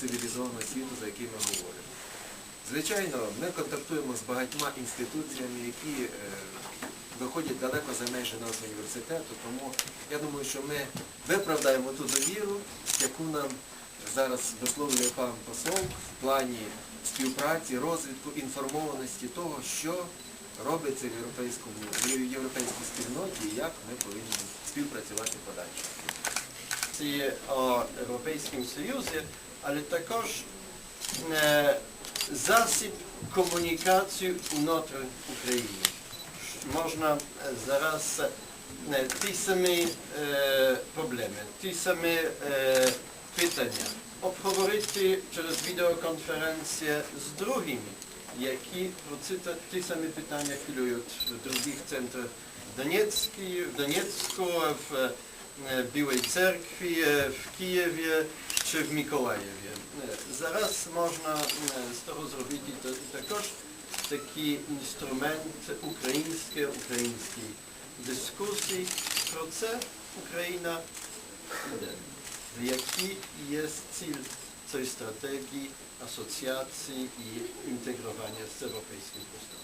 цивілізованого світу, за який ми говоримо. Звичайно, ми контактуємо з багатьма інституціями, які е, виходять далеко за межі нашого університету, тому я думаю, що ми виправдаємо ту довіру, яку нам зараз висловлює пан посол в плані співпраці, розвитку, інформованості того, що робиться в європейському в європейській спільноті і як ми повинні співпрацювати подальше. Ці о Європейському Союзі, але також е, засіб комунікації внутрі України. Можна е, зараз е, ті самі проблеми, ті самі питання обговорити через відеоконференції з другими, які про ті самі питання хвилюють в других центрах в Донецькій, в Донецьку, в е, Білій церкві, е, в Києві чи в Миколаєві. Е, Зараз можна е, з того зробити та- також такий інструмент український, український дискусій. Про це Україна йде. Який є ціль цієї стратегії асоціації і інтегрування з європейським простором?